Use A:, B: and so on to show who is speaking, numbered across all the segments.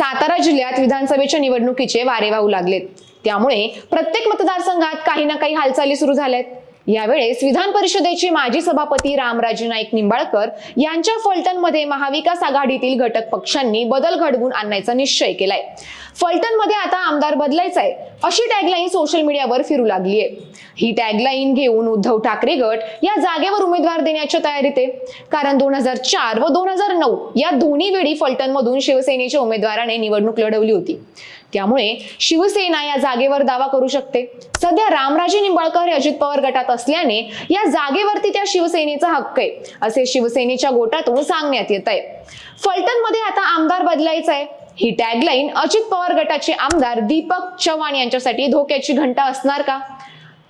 A: सातारा जिल्ह्यात विधानसभेच्या निवडणुकीचे वारे वाहू लागलेत. त्यामुळे प्रत्येक मतदारसंघात काही ना काही हालचाली सुरू झाल्यात. यावेळेस विधान परिषदेचे माजी सभापती रामराजे नाईक निंबाळकर यांच्या फलटणमध्ये महाविकास आघाडीतील घटक पक्षांनी बदल घडवून आणण्याचा निश्चय केलाय. फलटणमध्ये आता आमदार बदलायचा आहे अशी टॅगलाईन सोशल मीडियावर फिरू लागली आहे ही टॅगलाईन घेऊन उद्धव ठाकरे गट या जागेवर उमेदवार देण्याच्या तयारीत आहे. कारण दोन हजार चार व दोन हजार नऊ या दोन्ही वेळी फलटणमधून शिवसेनेच्या उमेदवाराने निवडणूक लढवली होती. त्यामुळे शिवसेना या जागेवर दावा करू शकते. सध्या रामराजे निंबाळकर हे अजित पवार गटात असल्याने या जागेवरती त्या शिवसेनेचा हक्क आहे असे शिवसेनेच्या गोटातून सांगण्यात येत आहे. फलटणमध्ये आता आमदार बदलायचा आहे. ही टॅगलाईन अजित पवार गटाचे आमदार दीपक चव्हाण यांच्यासाठी धोक्याची घंटा असणार का?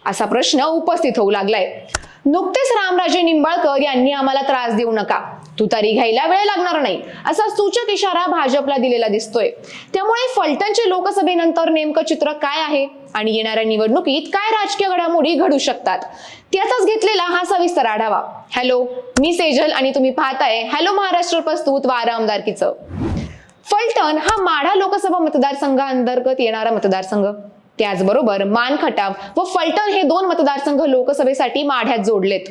A: असा प्रश्न उपस्थित होऊ लागलाय. नुकतेच रामराजे निंबाळकर यांनी आम्हाला त्रास देऊ नका. तुतारी घ्यायला वेळ लागणार नाही. असा सूचक इशारा भाजपला दिलेला दिसतोय. त्यामुळे फलटणचे लोकसभेनंतर नेमकं चित्र काय आहे? आणि येणाऱ्या निवडणुकीत काय राजकीय घडामोडी घडू शकतात? त्याचाच घेतलेला हा सविस्तर आढावा. हॅलो मी सेजल आणि तुम्ही पाहताय हॅलो महाराष्ट्र प्रस्तुत वारा आमदारकीचं. फलटण हा माढा लोकसभा मतदारसंघाअंतर्गत येणारा मतदारसंघ. त्याचबरोबर मानखटाव व फलटण हे दोन मतदारसंघ लोकसभेसाठी माढ्यात जोडलेत.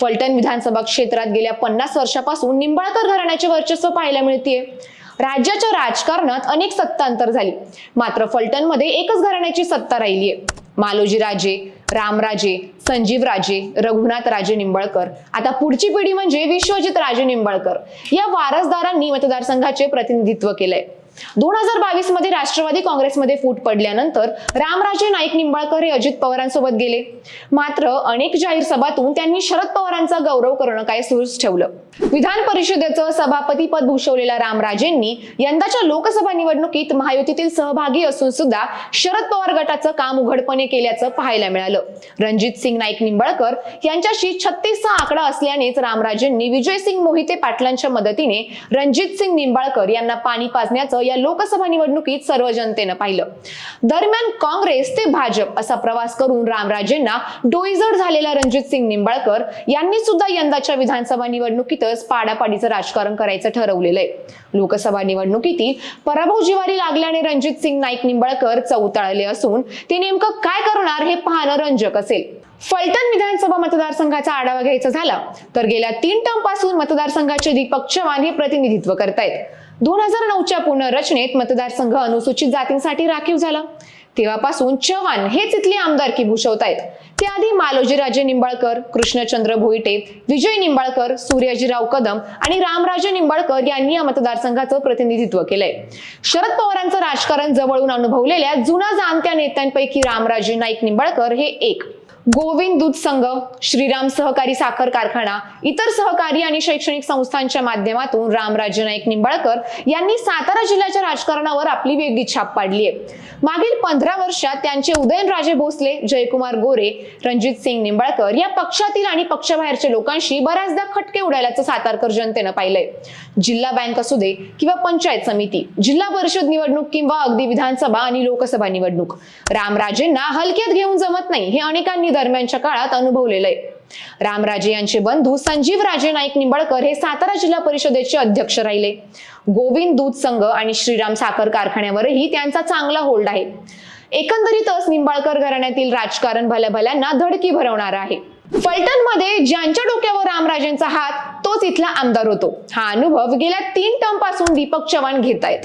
A: फलटण विधानसभा क्षेत्रात गेल्या पन्नास वर्षापासून निंबाळकर घराण्याचे वर्चस्व पाहायला मिळतेय. राज्याच्या राजकारणात अनेक सत्तांतर झाली. मात्र फलटणमध्ये एकच घराण्याची सत्ता राहिलीये. मालोजी राजे रामराजे संजीव राजे रघुनाथ राजे निंबाळकर. आता पुढची पिढी म्हणजे विश्वजित राजे निंबाळकर. या वारसदारांनी मतदारसंघाचे प्रतिनिधित्व केलंय. दोन हजार बावीसमध्ये राष्ट्रवादी काँग्रेसमध्ये फूट पडल्यानंतर रामराजे नाईक निंबाळकर हे अजित पवारांसोबत गेले. मात्र अनेक जाहीर सभातून त्यांनी शरद पवारांचा गौरव करणं काय सुरूच ठेवलं. विधान परिषदेचं सभापती पद भूषवलेल्या रामराजेंनी यंदाच्या लोकसभा निवडणुकीत महायुतीतील सहभागी असून सुद्धा शरद पवार गटाचं काम उघडपणे केल्याचं पाहायला मिळालं. रणजित सिंग नाईक निंबाळकर यांच्याशी छत्तीसचा आकडा असल्यानेच रामराजेंनी विजयसिंग मोहिते पाटलांच्या मदतीने रणजित सिंग निंबाळकर यांना पाणी पाजण्याचं या लोकसभा निवडणुकीत सर्व जनतेनं पाहिलं. दरम्यान काँग्रेस ते भाजप असा प्रवास करून रामराजेंना डोईजड झालेला रणजित सिंग निंबाळकर यांनी सुद्धा यंदाच्या विधानसभा निवडणुकीतच पाडापाडीचं राजकारण करायचं ठरवलेलं आहे. लोकसभा निवडणुकीतील पराभव जिवारी लागल्याने रणजित सिंग नाईक निंबाळकर चौताळले असून ते नेमकं काय करणार हे पाहणं रंजक असेल. फलटण विधानसभा मतदारसंघाचा आढावा घ्यायचा झाला तर गेल्या तीन टर्मपासून मतदारसंघाचे दीपक चव्हाण हे प्रतिनिधित्व करतायत. दोन हजार नऊच्या पुनर्रचनेत मतदारसंघ अनुसूचित जातींसाठी राखीव झाला. तेव्हापासून चव्हाण हेच इथली आमदारकी भूषवत आहेत त्याआधी मालोजीराजे निंबाळकर कृष्णचंद्र भोईटे विजय निंबाळकर सूर्याजीराव कदम आणि रामराजे निंबाळकर यांनी या मतदारसंघाचं प्रतिनिधित्व केलंय. शरद पवारांचं राजकारण जवळून अनुभवलेल्या जुना जाणत्या नेत्यांपैकी रामराजे नाईक निंबाळकर हे एक. गोविंद दूध संघ श्रीराम सहकारी साखर कारखाना इतर सहकारी आणि शैक्षणिक संस्थांच्या माध्यमातून रामराजे नाईक निंबाळकर यांनी सातारा जिल्ह्याच्या राजकारणावर आपली वेगळी छाप पाडली आहे. मागील पंधरा वर्षात त्यांचे उदयनराजे भोसले जयकुमार गोरे रणजित सिंग निंबाळकर या पक्षातील आणि पक्षाबाहेरच्या लोकांशी बऱ्याचदा खटके उडाल्याचं सातारकर जनतेनं पाहिलंय. जिल्हा बँक असू दे किंवा पंचायत समिती जिल्हा परिषद निवडणूक किंवा अगदी विधानसभा आणि लोकसभा निवडणूक. रामराजेंना हलक्यात घेऊन जमत नाही हे अनेकांनी दरम्यानच्या काळात अनुभवलेलं आहे. रामराजे यांचे बंधू संजीव राजे नाईक निंबाळकर हे सातारा जिल्हा परिषदेचे अध्यक्ष राहिले. गोविंद दूध संघ आणि श्रीराम साखर कारखान्यावरही त्यांचा चांगला होल्ड आहे. एकंदरीतच निंबाळकर घराण्यातील राजकारण भल्या भल्यांना धडकी भरवणार आहे. फलटणमध्ये ज्यांच्या डोक्यावर रामराजेंचा हात तोच इथला आमदार होतो. हा अनुभव गेल्या तीन टर्मपासून दीपक चव्हाण घेत आहेत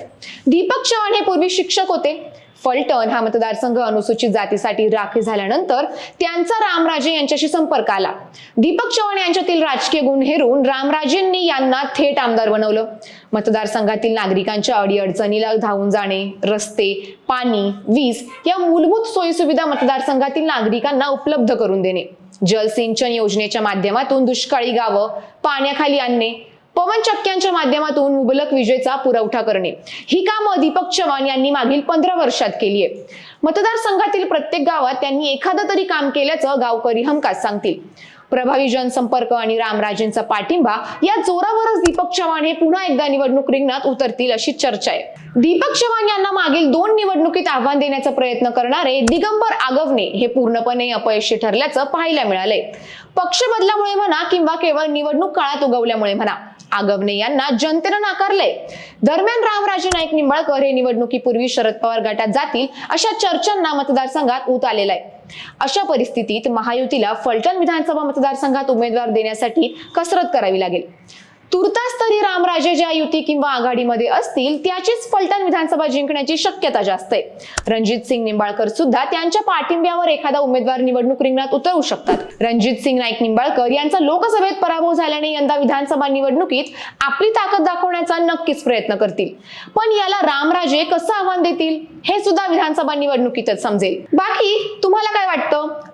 A: दीपक चव्हाण हे पूर्वी शिक्षक होते. फलटण हा मतदारसंघ अनुसूचित जातीसाठी राखीव झाल्यानंतर त्यांचा रामराजे यांच्याशी संपर्क आला. दीपक चव्हाण यांच्यातील राजकीय गुण हेरून रामराजेंनी यांना थेट आमदार बनवलं. मतदारसंघातील नागरिकांच्या अडीअडचणीला धावून जाणे रस्ते पाणी वीज या मूलभूत सोयीसुविधा मतदारसंघातील नागरिकांना उपलब्ध करून देणे. जलसिंचन योजनेच्या माध्यमातून दुष्काळी गावं पाण्याखाली आणणे पवनचक्क्यांच्या माध्यमातून मुबलक विजेचा पुरवठा करणे. ही कामं दीपक चव्हाण यांनी मागील पंधरा वर्षात केली आहे मतदारसंघातील प्रत्येक गावात त्यांनी एखादं तरी काम केल्याचं गावकरी हमखास सांगतील. प्रभावी जनसंपर्क आणि रामराजेंचा पाठिंबा या जोरावरच दीपक चव्हाण हे पुन्हा एकदा निवडणूक रिंगणात उतरतील अशी चर्चा आहे. दीपक चव्हाण यांना मागील दोन निवडणुकीत आव्हान देण्याचा प्रयत्न करणारे दिगंबर आगवणे हे पूर्णपणे अपयशी ठरल्याचं पाहायला मिळालंय. पक्ष बदलामुळे म्हणा किंवा केवळ निवडणूक काळात उगवल्यामुळे म्हणा आगवणे यांना जनतेनं नाकारलंय. दरम्यान रामराजे नाईक निंबाळकर हे निवडणुकीपूर्वी शरद पवार गटात जातील अशा चर्चांना मतदारसंघात उत आलेला आहे. अशा परिस्थितीत महायुतीला फलटण विधानसभा मतदारसंघात उमेदवार देण्यासाठी कसरत करावी लागेल? तुर्तास तरी रामराजे ज्या युती किंवा आघाडीमध्ये असतील त्याचीच फलटण विधानसभा जिंकण्याची शक्यता जास्त आहे. रणजित सिंग निंबाळकर सुद्धा त्यांच्या पाठिंब्यावर एखादा उमेदवार निवडणूक रिंगणात उतरवू शकतात. रणजित सिंग नाईक निंबाळकर यांचा लोकसभेत पराभव झाल्याने यंदा विधानसभा निवडणुकीत आपली ताकद दाखवण्याचा नक्कीच प्रयत्न करतील. पण याला रामराजे कसं आव्हान देतील हे सुद्धा विधानसभा निवडणुकीतच समजेल. बाकी तुम्हाला काय वाटतं?